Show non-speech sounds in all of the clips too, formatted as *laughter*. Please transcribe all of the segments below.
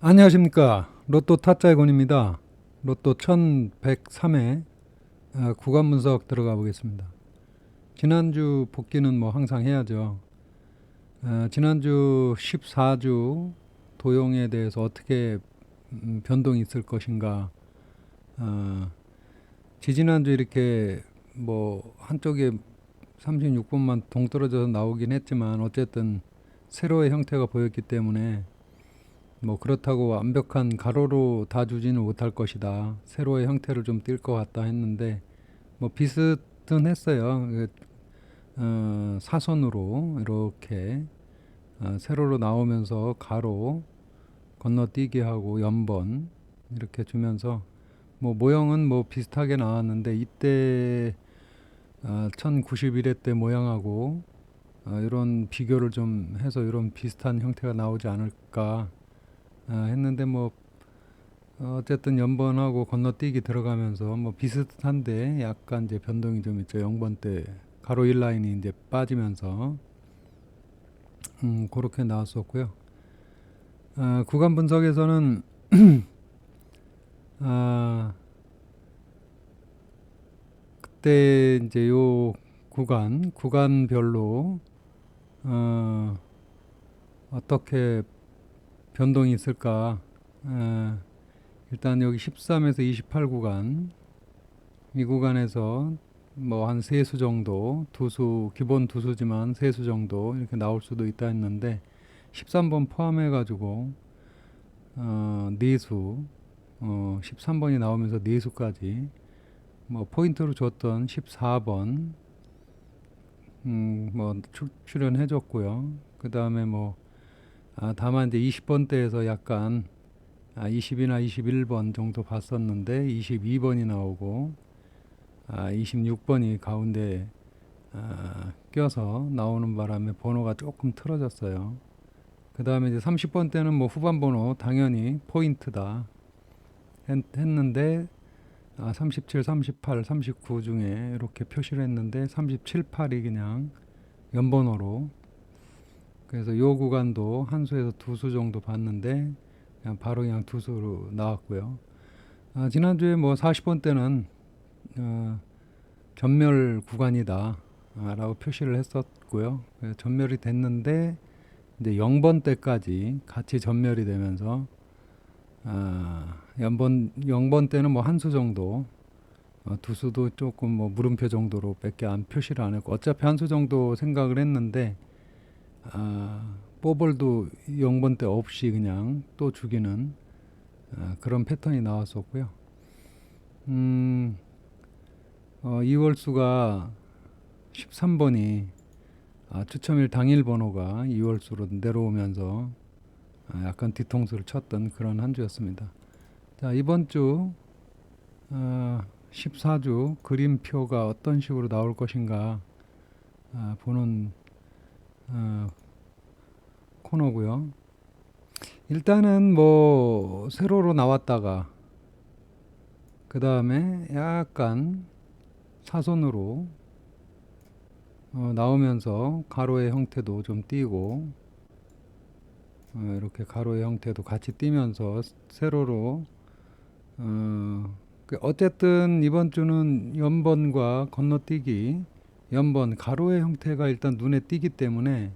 안녕하십니까. 로또 타짜의 권입니다. 로또 1103회 아, 구간 분석 들어가 보겠습니다. 지난주 복귀는 뭐 항상 해야죠. 아, 지난주 14주 도용에 대해서 어떻게 음, 변동이 있을 것인가. 아, 지지난주 이렇게 뭐 한쪽에 36번만 동떨어져서 나오긴 했지만 어쨌든 세로의 형태가 보였기 때문에 뭐 그렇다고 완벽한 가로로 다 주지는 못할 것이다. 세로의 형태를 좀 띌 것 같다 했는데 뭐 비슷은 했어요. 그, 어, 사선으로 이렇게 어, 세로로 나오면서 가로 건너뛰기 하고 연번 이렇게 주면서 뭐 모형은 뭐 비슷하게 나왔는데 이때 어, 1091회 때 모양하고 어, 이런 비교를 좀 해서 이런 비슷한 형태가 나오지 않을까 아, 했는데 뭐 어, 어쨌든 연번하고 건너뛰기 들어가면서 뭐 비슷한데 약간 이제 변동이 좀 있죠. 0번 때 가로 1라인이 이제 빠지면서 음, 그렇게 나왔었고요. 아, 구간 분석에서는 *clears throat* 아, 그때 이제 요 구간 구간별로 어, 어떻게 변동이 있을까? 에, 일단 여기 13에서 28 구간 이 구간에서 뭐 한 세 수 정도 두수 기본 두 수지만 세 수 정도 이렇게 나올 수도 있다 했는데 13번 포함해 가지고 어, 네수 어, 13번이 나오면서 네 수까지 뭐 포인트로 줬던 14번 음, 뭐 출, 출연해 줬고요. 그 다음에 뭐 아, 다만 이제 20번대에서 약간 아, 20이나 21번 정도 봤었는데 22번이 나오고 아, 26번이 가운데 아, 껴서 나오는 바람에 번호가 조금 틀어졌어요. 그 다음에 이제 30번 때는 뭐 후반 번호 당연히 포인트다 했, 했는데 아, 37, 38, 39 중에 이렇게 표시를 했는데 37, 8이 그냥 연번호로 그래서 요 구간도 한 수에서 두 수 정도 봤는데 그냥 바로 그냥 두 수로 나왔고요. 아, 지난주에 뭐 40번 때는 어, 전멸 구간이다 아, 라고 표시를 했었고요. 전멸이 됐는데 이제 0번 때까지 같이 전멸이 되면서 아, 연번 0번 때는 뭐 한 수 정도 어, 두 수도 조금 뭐 물음표 정도로 밖에 안 표시를 안 했고 어차피 한 수 정도 생각을 했는데 아, 뽀벌도 0번 때 없이 그냥 또 죽이는 아, 그런 패턴이 나왔었고요. 음, 어, 2월수가 13번이 아, 추첨일 당일 번호가 2월수로 내려오면서 아, 약간 뒤통수를 쳤던 그런 한 주였습니다. 자, 이번 주 아, 14주 그림표가 어떤 식으로 나올 것인가 아, 보는 어, 코너고요. 일단은 뭐 세로로 나왔다가 그 다음에 약간 사선으로 어, 나오면서 가로의 형태도 좀 띄고 어, 이렇게 가로의 형태도 같이 띄면서 세로로 어, 그 어쨌든 이번 주는 연번과 건너뛰기 연번 가로의 형태가 일단 눈에 띄기 때문에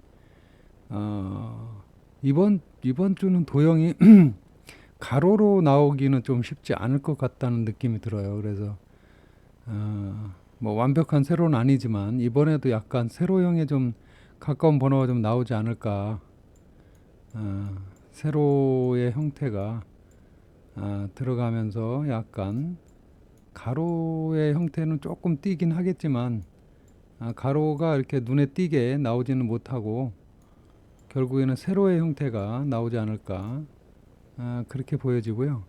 어, 이번 이번 주는 도형이 *clears throat* 가로로 나오기는 좀 쉽지 않을 것 같다는 느낌이 들어요. 그래서 어, 뭐 완벽한 세로는 아니지만 이번에도 약간 세로형에 좀 가까운 번호가 좀 나오지 않을까. 어, 세로의 형태가 어, 들어가면서 약간 가로의 형태는 조금 띄긴 하겠지만 아, 가로가 이렇게 눈에 띄게 나오지는 못하고 결국에는 세로의 형태가 나오지 않을까 아, 그렇게 보여지고요.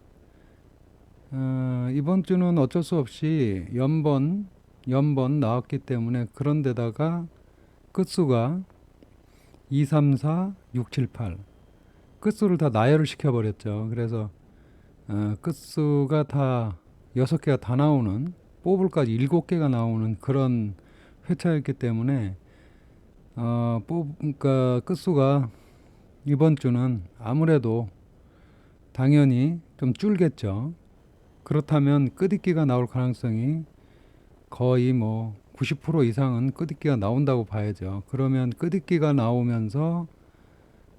아, 이번 주는 어쩔 수 없이 연번 연번 나왔기 때문에 그런 데다가 끝수가 2, 3, 4, 6, 7, 8 끝수를 다 나열을 시켜버렸죠. 그래서 어, 끝수가 다 여섯 개가 다 나오는 뽑을까지 일곱 개가 나오는 그런 회차였기 때문에 어, 뽑, 그러니까 끝수가 이번 주는 아무래도 당연히 좀 줄겠죠. 그렇다면 끄디기가 나올 가능성이 거의 뭐 90% 이상은 끄디기가 나온다고 봐야죠. 그러면 끄디기가 나오면서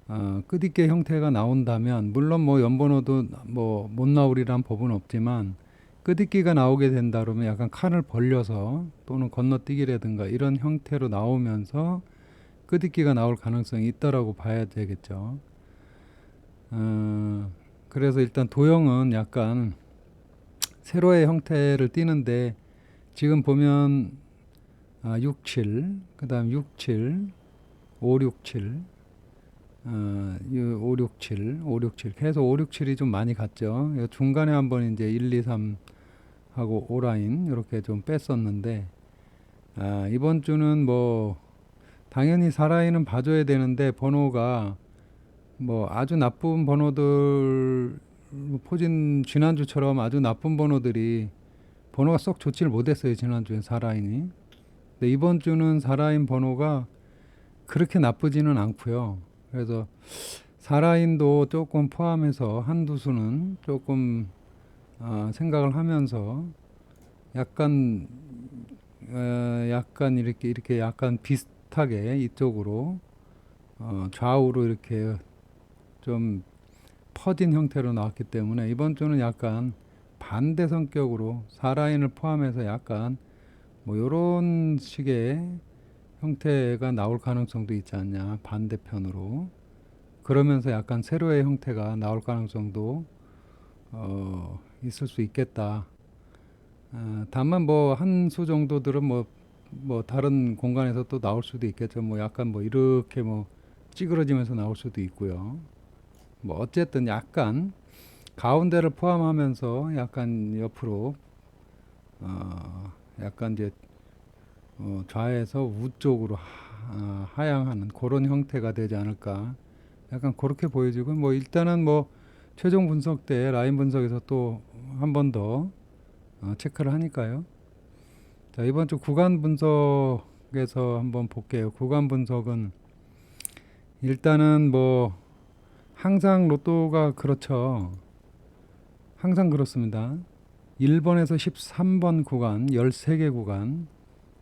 어, 끄디기 형태가 나온다면 물론 뭐 연번호도 뭐 못 나오리란 법은 없지만 끄디기가 나오게 된다 그러면 약간 칸을 벌려서 또는 건너뛰기라든가 이런 형태로 나오면서 끄디기가 나올 가능성이 있다라고 봐야 되겠죠. 어, 그래서 일단 도형은 약간 세로의 형태를 띠는데 지금 보면 아, 67, 그 다음 67, 567, 어, 567, 567 계속 567이 좀 많이 갔죠. 요 중간에 한번 이제 1, 2, 3 하고 5라인 이렇게 좀 뺐었는데 아, 이번 주는 뭐 당연히 4라인은 봐줘야 되는데 번호가 뭐 아주 나쁜 번호들 포진 지난주처럼 아주 나쁜 번호들이 번호가 썩 좋지를 못했어요 지난주엔 4라인이. 근데 이번 주는 4라인 번호가 그렇게 나쁘지는 않고요. 그래서 4라인도 조금 포함해서 한두 수는 조금 어, 생각을 하면서 약간 어, 약간 이렇게 이렇게 약간 비슷하게 이쪽으로 어, 좌우로 이렇게 좀 퍼진 형태로 나왔기 때문에 이번 주는 약간 반대 성격으로 4라인을 포함해서 약간 뭐 요런 식의 형태가 나올 가능성도 있지 않냐 반대편으로. 그러면서 약간 세로의 형태가 나올 가능성도 어, 있을 수 있겠다. 어, 다만 뭐 한 수 정도들은 뭐 뭐 다른 공간에서 또 나올 수도 있겠죠. 뭐 약간 뭐 이렇게 뭐 찌그러지면서 나올 수도 있고요. 뭐 어쨌든 약간 가운데를 포함하면서 약간 옆으로 어 약간 이제 어 좌에서 우 쪽으로 하, 어, 하향하는 그런 형태가 되지 않을까 약간 그렇게 보여지고 뭐 일단은 뭐 최종 분석 때 라인 분석에서 또 한 번더 어, 체크를 하니까요. 자 이번 주 구간 분석에서 한번 볼게요. 구간 분석은 일단은 뭐 항상 로또가 그렇죠. 항상 그렇습니다. 1번에서 13번 구간 13개 구간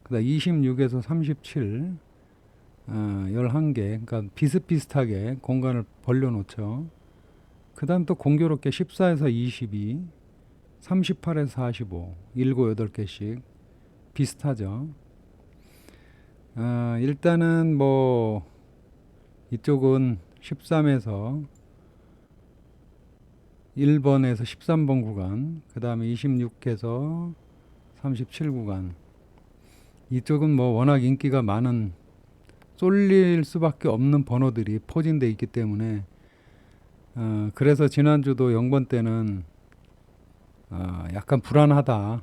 그다음 26에서 37 어, 11개 그러니까 비슷비슷하게 공간을 벌려 놓죠. 그 다음 또 공교롭게 14에서 22 38에서 45 7, 8개씩 비슷하죠. 어, 일단은 뭐 이쪽은 13에서 1번에서 13번 구간, 그 다음에 26에서 37 구간. 이쪽은 뭐 워낙 인기가 많은 쏠릴 수밖에 없는 번호들이 포진돼 있기 때문에 어, 그래서 지난주도 0번 때는 어, 약간 불안하다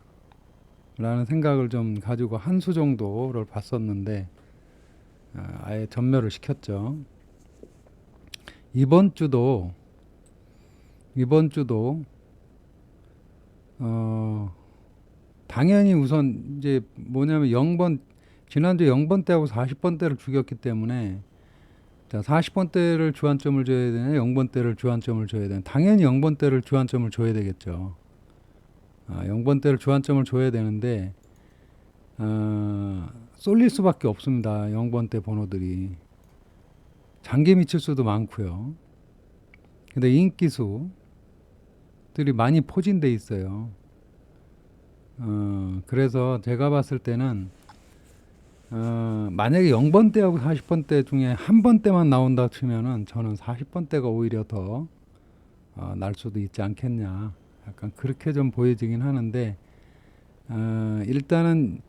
라는 생각을 좀 가지고 한 수 정도를 봤었는데 어, 아예 전멸을 시켰죠. 이번 주도 이번 주도 어 당연히 우선 이제 뭐냐면 0번 지난주 0번 때하고 40번 때를 죽였기 때문에 자 40번 때를 주안점을 줘야 되냐 0번 때를 주안점을 줘야 되냐 당연히 0번 때를 주안점을 줘야 되겠죠. 아, 0번 때를 주안점을 줘야 되는데 어, 쏠릴 수밖에 없습니다. 0번 때 번호들이 장기 미칠 수도 많고요. 근데 인기수들이 많이 포진돼 있어요. 어, 그래서 제가 봤을 때는 어, 만약에 0번 때하고 40번 때 중에 한번 때만 나온다 치면은 저는 40번 때가 오히려 더 어, 날 수도 있지 않겠냐. 약간 그렇게 좀 보여지긴 하는데 어, 일단은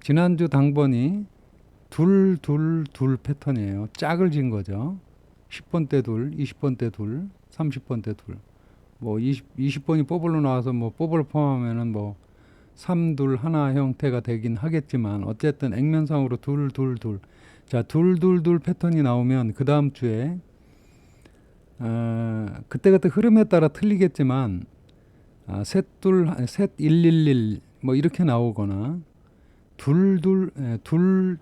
지난주 당번이 둘, 둘, 둘 패턴이에요. 짝을 진 거죠. 10번 때 둘, 20번 때 둘, 30번 때 둘. 뭐 20, 20번이 뽀블로 나와서 뭐 뽀블 포함하면은 뭐 3, 둘, 하나 형태가 되긴 하겠지만 어쨌든 액면상으로 둘, 둘, 둘. 자, 둘, 둘, 둘 패턴이 나오면 그 다음 주에 어, 그때그때 흐름에 따라 틀리겠지만 아, 셋, 둘, 아니, 셋, 일, 일, 일, 뭐 이렇게 나오거나 둘, 둘, 에, 둘,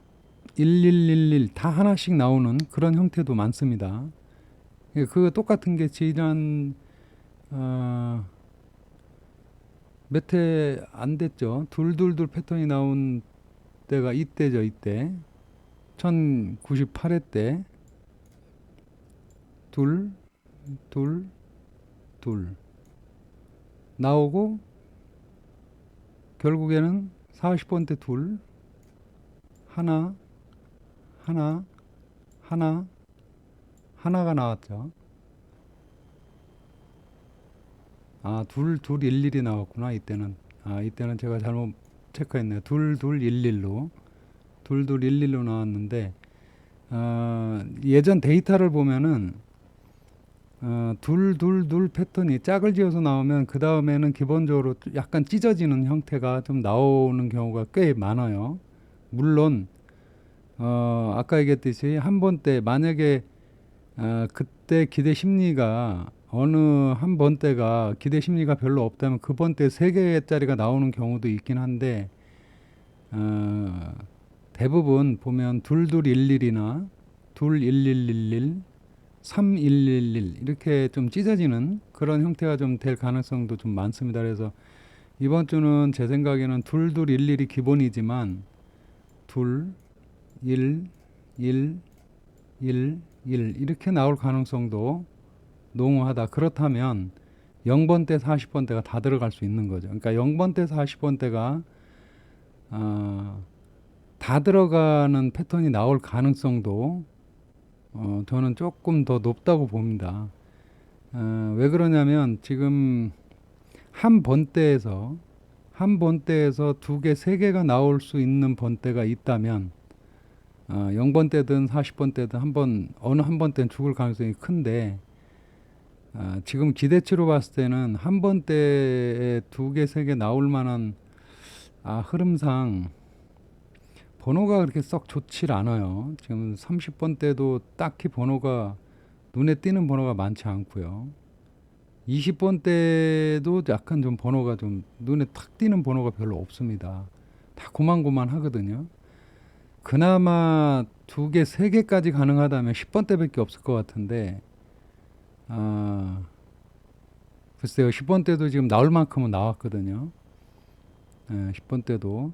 1111다 하나씩 나오는 그런 형태도 많습니다. 예, 그 똑같은 게 지난 어, 몇회안 됐죠. 둘둘둘 패턴이 나온 때가 이때죠, 이때. 1098회 때. 둘, 둘, 둘. 나오고, 결국에는 40번 때 둘, 하나, 하나, 하나, 하나가 나왔죠. 아, 둘, 둘, 일, 일이 나왔구나, 이때는. 아, 이때는 제가 잘못 체크했네요. 둘, 둘, 일, 일로. 둘, 둘, 일, 일로 나왔는데, 어, 예전 데이터를 보면은, 어, 둘, 둘, 둘 패턴이 짝을 지어서 나오면, 그 다음에는 기본적으로 약간 찢어지는 형태가 좀 나오는 경우가 꽤 많아요. 물론, 어, 아까 얘기했듯이 한 번 때, 만약에, 어, 그때 기대 심리가 어느 한번 때가 기대 심리가 별로 없다면 그번때세 개짜리가 나오는 경우도 있긴 한데 어, 대부분 보면 둘둘일일이나 둘일일일일, 삼일일일 이렇게 좀 찢어지는 그런 형태가 좀 될 가능성도 좀 많습니다. 그래서 이번 주는 제 생각에는 둘둘일일이 기본이지만 둘, 일, 일, 일, 일 이렇게 나올 가능성도 농후하다. 그렇다면 0번 때 40번 대가 다 들어갈 수 있는 거죠. 그러니까 0번 때 40번 대가 어, 다 들어가는 패턴이 나올 가능성도 어, 저는 조금 더 높다고 봅니다. 어, 왜 그러냐면 지금 한 번대에서 한 번대에서 두 개, 세 개가 나올 수 있는 번대가 있다면 어, 0번 때든 40번 때든 한 번 어느 한번 때는 죽을 가능성이 큰데 아, 지금 기대치로 봤을 때는 한 번 때에 두 개, 세 개 나올 만한 아, 흐름상 번호가 그렇게 썩 좋질 않아요. 지금 30번 때도 딱히 번호가 눈에 띄는 번호가 많지 않고요. 20번 때도 약간 좀 번호가 좀 눈에 탁 띄는 번호가 별로 없습니다. 다 고만고만 하거든요. 그나마 두 개, 세 개까지 가능하다면 10번 때밖에 없을 것 같은데 아, 글쎄요. 10번 때도 지금 나올 만큼은 나왔거든요. 예, 10번 때도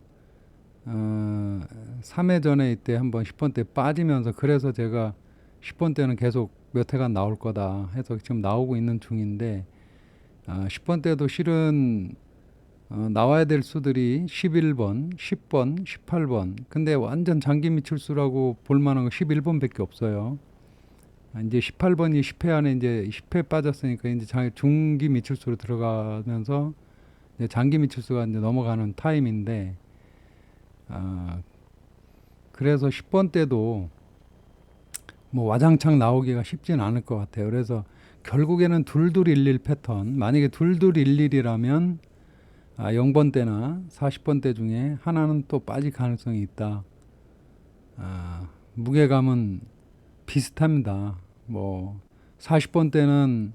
어, 3회 전에 이때 한번 10번 때 빠지면서 그래서 제가 10번 때는 계속 몇 회간 나올 거다 해서 지금 나오고 있는 중인데 아, 10번 때도 실은 어, 나와야 될 수들이 11번, 10번, 18번. 근데 완전 장기 미출수라고 볼 만한 거 11번밖에 없어요. 아, 이제 18번이 10회 안에 이제 10회 빠졌으니까 이제 장- 중기 미출수로 들어가면서 이제 장기 미출수가 이제 넘어가는 타임인데 아 그래서 10번 때도 뭐 와장창 나오기가 쉽진 않을 것 같아요. 그래서 결국에는 둘둘일일 패턴 만약에 둘둘일일이라면 아 0번 때나 40번 때 중에 하나는 또 빠질 가능성이 있다. 아 무게감은 비슷합니다. 뭐 40번 때는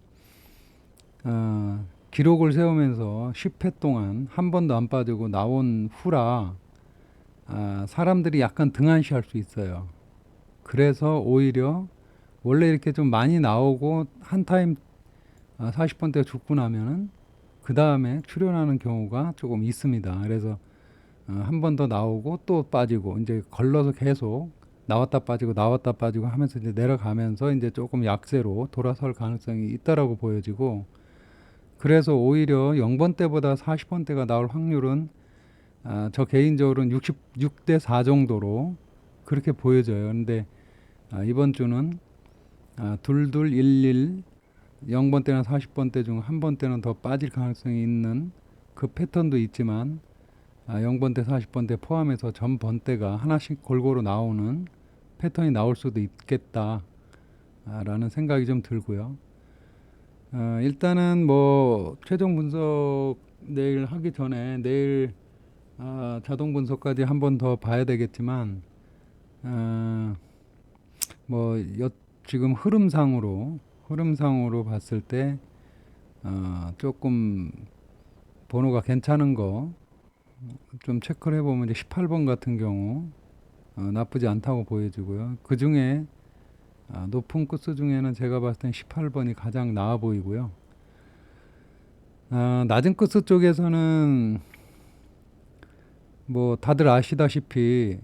어, 기록을 세우면서 10회 동안 한 번도 안 빠지고 나온 후라 아, 사람들이 약간 등한시할 수 있어요. 그래서 오히려 원래 이렇게 좀 많이 나오고 한 타임 아, 40번 때 죽고 나면은 그 다음에 출연하는 경우가 조금 있습니다. 그래서 어, 한번 더 나오고 또 빠지고 이제 걸러서 계속 나왔다 빠지고 나왔다 빠지고 하면서 이제 내려가면서 이제 조금 약세로 돌아설 가능성이 있다라고 보여지고 그래서 오히려 0번 때보다 40번 때가 나올 확률은 아, 저 개인적으로는 66대 4 정도로 그렇게 보여져요. 근데 아, 이번 주는 아, 둘둘 11 0번 때나 40번 때중한번 때는 더 빠질 가능성이 있는 그 패턴도 있지만 아, 0번 때 40번 때 포함해서 전 번때가 하나씩 골고루 나오는 패턴이 나올 수도 있겠다 아, 라는 생각이 좀 들고요. 어, 일단은 뭐 최종 분석 내일 하기 전에 내일 아, 자동 분석까지 한 번 더 봐야 되겠지만 어, 뭐 여, 지금 흐름상으로 흐름상으로 봤을 때 어, 조금 번호가 괜찮은 거 좀 체크를 해보면 이제 18번 같은 경우 어, 나쁘지 않다고 보여지고요. 그 중에 아, 높은 코스 중에는 제가 봤을 땐 18번이 가장 나아 보이고요. 아, 낮은 끝수 쪽에서는 뭐 다들 아시다시피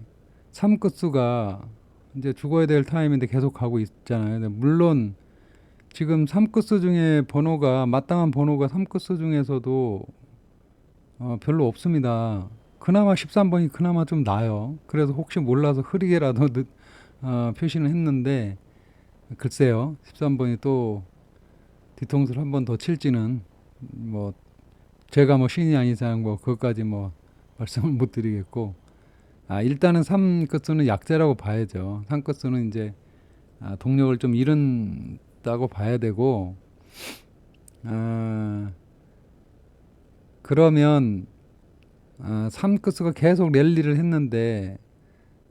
3끝수가 이제 죽어야 될 타임인데 계속 가고 있잖아요. 물론 지금 3끝수 중에 번호가 마땅한 번호가 3끝수 중에서도 어, 별로 없습니다. 그나마 13번이 그나마 좀 나요. 그래서 혹시 몰라서 흐리게라도 늦, 어, 표시는 했는데 글쎄요. 13번이 또 뒤통수를 한 번 더 칠지는 뭐 제가 뭐 신이 아닌 이상 뭐 그것까지 뭐 말씀을 못 드리겠고 아 일단은 3끝수는 약재라고 봐야죠. 3끝수는 이제 아, 동력을 좀 잃은다고 봐야 되고 아, 그러면 아, 3끝수가 계속 랠리를 했는데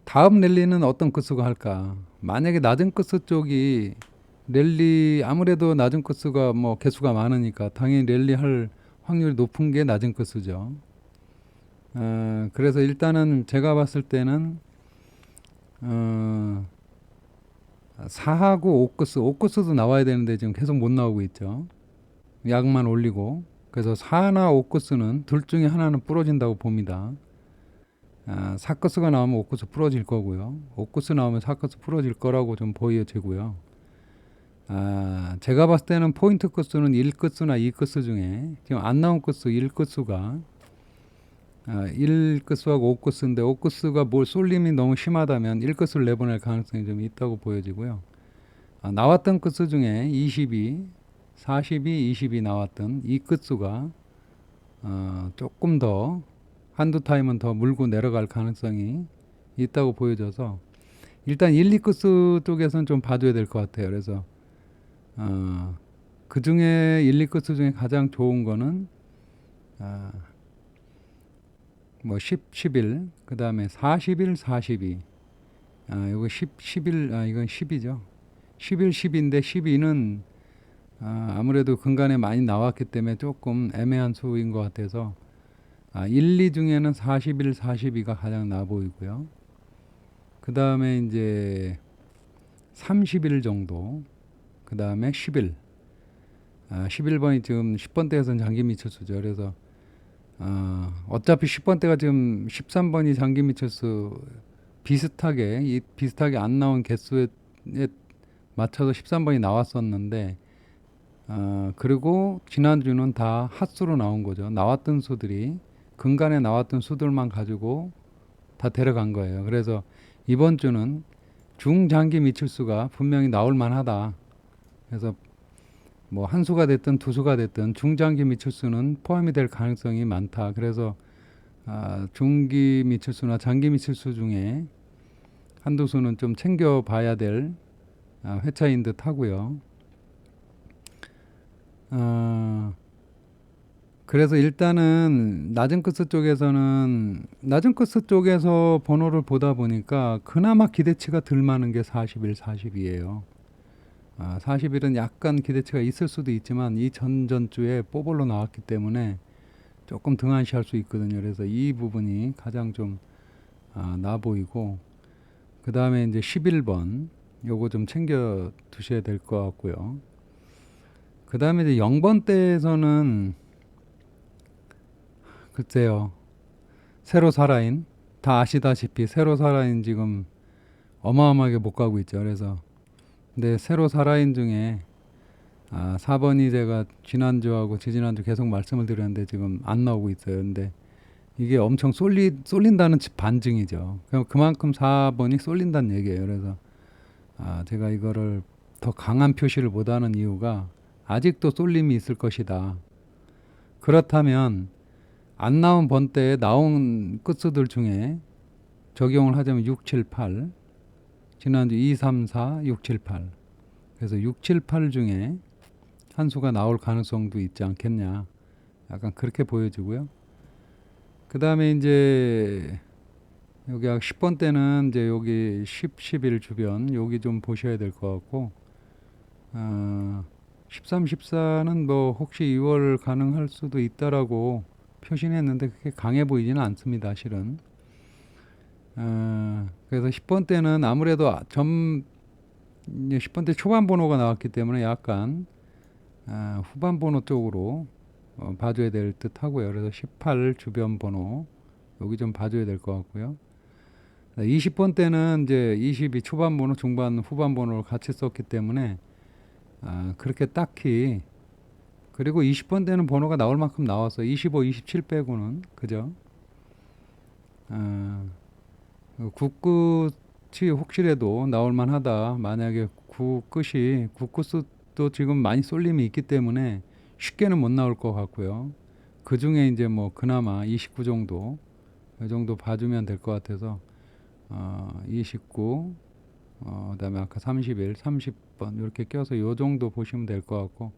다음 랠리는 어떤 끝수가 할까? 만약에 낮은 끝수 쪽이 랠리 아무래도 낮은 끝수가 뭐 개수가 많으니까 당연히 랠리 할 확률이 높은 게 낮은 끝수죠. 어, 그래서 일단은 제가 봤을 때는 어, 4하고 5끝수, 5끝수도 나와야 되는데 지금 계속 못 나오고 있죠. 약만 올리고 그래서 4나 5끝수는 둘 중에 하나는 부러진다고 봅니다. 아, 4끝수가 나오면 5끝수 부러질 거고요. 5끝수 나오면 4끝수 부러질 거라고 좀 보여지고요. 아, 제가 봤을 때는 포인트 끝수는 1끝수나 2끝수 중에 지금 안 나온 끝수 1끝수가 아, 1끝수하고 5끝수인데 5끝수가 뭘 쏠림이 너무 심하다면 1끝수를 내보낼 가능성이 좀 있다고 보여지고요. 아, 나왔던 끝수 중에 22, 42, 20이 나왔던 이 끝수가 어, 조금 더 한두 타임은 더 물고 내려갈 가능성이 있다고 보여져서 일단 1, 2끝수 쪽에서는 좀 봐줘야 될 것 같아요. 그래서 어, 그 중에 1, 2끝수 중에 가장 좋은 거는 아, 뭐 10, 11, 그 다음에 41, 42. 아, 이거 10, 11, 아, 이건 10이죠. 11, 10인데 12는 아, 아무래도 근간에 많이 나왔기 때문에 조금 애매한 수인 것 같아서 아, 1, 2 중에는 41, 42가 가장 나 보이고요. 그 다음에 이제 30일 정도, 그 다음에 10일. 아, 11번이 지금 10번대에서는 장기 미철수죠. 그래서 어, 어차피 10번대가 지금 13번이 장기 미철수 비슷하게 이 비슷하게 안 나온 개수에 맞춰서 13번이 나왔었는데 어, 그리고 지난주는 다 핫수로 나온 거죠. 나왔던 수들이 근간에 나왔던 수들만 가지고 다 데려간 거예요. 그래서 이번 주는 중장기 미칠수가 분명히 나올 만하다. 그래서 뭐 한 수가 됐든 두 수가 됐든 중장기 미칠수는 포함이 될 가능성이 많다. 그래서 아, 중기 미칠수나 장기 미칠수 중에 한두 수는 좀 챙겨 봐야 될 아, 회차인 듯 하고요. 어, 그래서 일단은 낮은 끝수 쪽에서는 낮은 끝수 쪽에서 번호를 보다 보니까 그나마 기대치가 들 많은 게 41, 40이에요. 아, 41은 약간 기대치가 있을 수도 있지만 이 전전주에 뽀볼로 나왔기 때문에 조금 등한시할 수 있거든요. 그래서 이 부분이 가장 좀 아, 나 보이고 그 다음에 이제 11번 요거 좀 챙겨 두셔야 될 것 같고요. 그 다음에 이제 0번 때에서는 글쎄요. 새로 살아인 다 아시다시피 새로 살아인 지금 어마어마하게 못 가고 있죠. 그래서 근데 새로 살아인 중에 아, 4번이 제가 지난주하고 지지난주 계속 말씀을 드렸는데 지금 안 나오고 있어요. 근데 이게 엄청 쏠리, 쏠린다는 반증이죠. 그럼 그만큼 4번이 쏠린다는 얘기예요. 그래서 아, 제가 이거를 더 강한 표시를 못하는 이유가 아직도 쏠림이 있을 것이다. 그렇다면 안 나온 번때에 나온 끝수들 중에 적용을 하자면 6, 7, 8 지난주 2, 3, 4, 6, 7, 8 그래서 6, 7, 8 중에 한 수가 나올 가능성도 있지 않겠냐. 약간 그렇게 보여지고요. 그 다음에 이제 여기 10번 때는 이제 여기 10, 11 주변 여기 좀 보셔야 될 것 같고 어, 13, 14는 뭐 혹시 2월 가능할 수도 있다라고 표시는 했는데 그게 강해 보이지는 않습니다. 실은. 어, 그래서 10번 때는 아무래도 아, 점 10번 때 초반 번호가 나왔기 때문에 약간 어, 후반 번호 쪽으로 어, 봐줘야 될 듯 하고요. 그래서 18 주변 번호 여기 좀 봐줘야 될 것 같고요. 20번 때는 이제 22 초반 번호, 중반, 후반 번호를 같이 썼기 때문에 아, 그렇게 딱히 그리고 20번 때는 번호가 나올 만큼 나왔어. 25, 27 빼고는 그죠? 아, 국끝이 혹시라도 나올 만하다. 만약에 국끝이 국끝도 지금 많이 쏠림이 있기 때문에 쉽게는 못 나올 것 같고요. 그 중에 이제 뭐 그나마 29 정도 이 정도 봐주면 될 것 같아서 어, 29 어, 그다음에 아까 31, 30 번 이렇게 껴서 요 정도 보시면 될 것 같고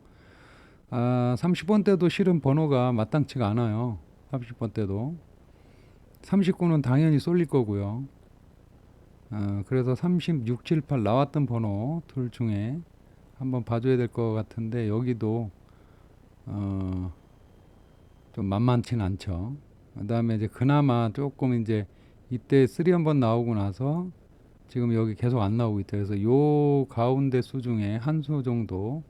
아, 30번 때도 실은 번호가 마땅치가 않아요. 30번 때도 39는 당연히 쏠릴 거고요. 어, 그래서 36, 7, 8 나왔던 번호 둘 중에 한번 봐줘야 될 것 같은데 여기도 어, 좀 만만치 는 않죠. 그 다음에 이제 그나마 조금 이제 이때 쓰리 한번 나오고 나서 지금 여기 계속 안 나오고 있다. 그래서 요 가운데 수 중에 한 수 정도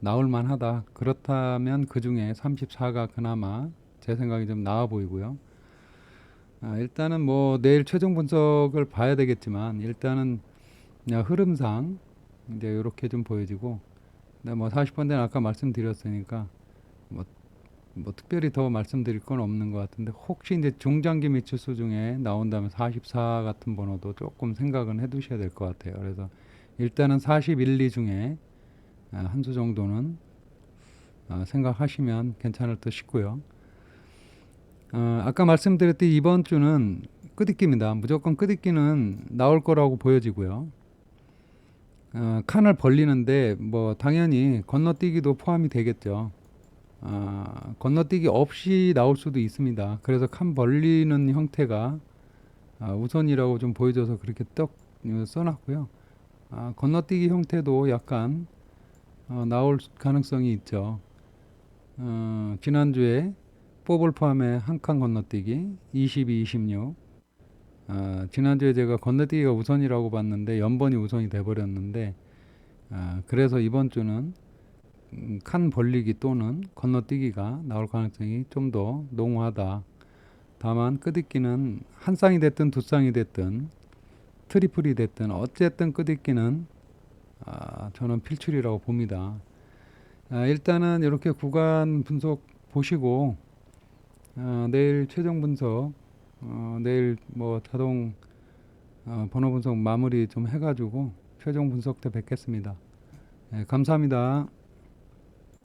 나올 만하다. 그렇다면 그 중에 34가 그나마 제 생각이 좀 나아 보이고요. 아, 일단은 뭐 내일 최종 분석을 봐야 되겠지만 일단은 그냥 흐름상 이제 이렇게 좀 보여지고 근데 뭐 40번 대는 아까 말씀드렸으니까 뭐, 뭐 특별히 더 말씀드릴 건 없는 것 같은데 혹시 이제 중장기 미추수 중에 나온다면 44 같은 번호도 조금 생각은 해 두셔야 될 것 같아요. 그래서 일단은 41, 2 중에 아, 한수 정도는 아, 생각하시면 괜찮을 듯 싶고요. 어, 아까 말씀드렸듯이 이번 주는 끝잇기입니다. 무조건 끝잇기는 나올 거라고 보여지고요. 어, 칸을 벌리는데 뭐 당연히 건너뛰기도 포함이 되겠죠. 아, 건너뛰기 없이 나올 수도 있습니다. 그래서 칸 벌리는 형태가 아, 우선이라고 좀 보여줘서 그렇게 떡 어, 써놨고요. 아, 건너뛰기 형태도 약간 어, 나올 가능성이 있죠. 어, 지난주에 뽑을 포함해 한 칸 건너뛰기 22, 26. 아, 지난주에 제가 건너뛰기가 우선이라고 봤는데 연번이 우선이 돼버렸는데 아, 그래서 이번 주는 음, 칸 벌리기 또는 건너뛰기가 나올 가능성이 좀 더 농후하다. 다만 끝잇기는 한 쌍이 됐든 두 쌍이 됐든 트리플이 됐든 어쨌든 끝잇기는 아, 저는 필출이라고 봅니다. 아, 일단은 이렇게 구간 분석 보시고 어, 내일 최종 분석, 어, 내일 뭐 자동 어, 번호 분석 마무리 좀 해가지고 최종 분석 때 뵙겠습니다. 네, 감사합니다.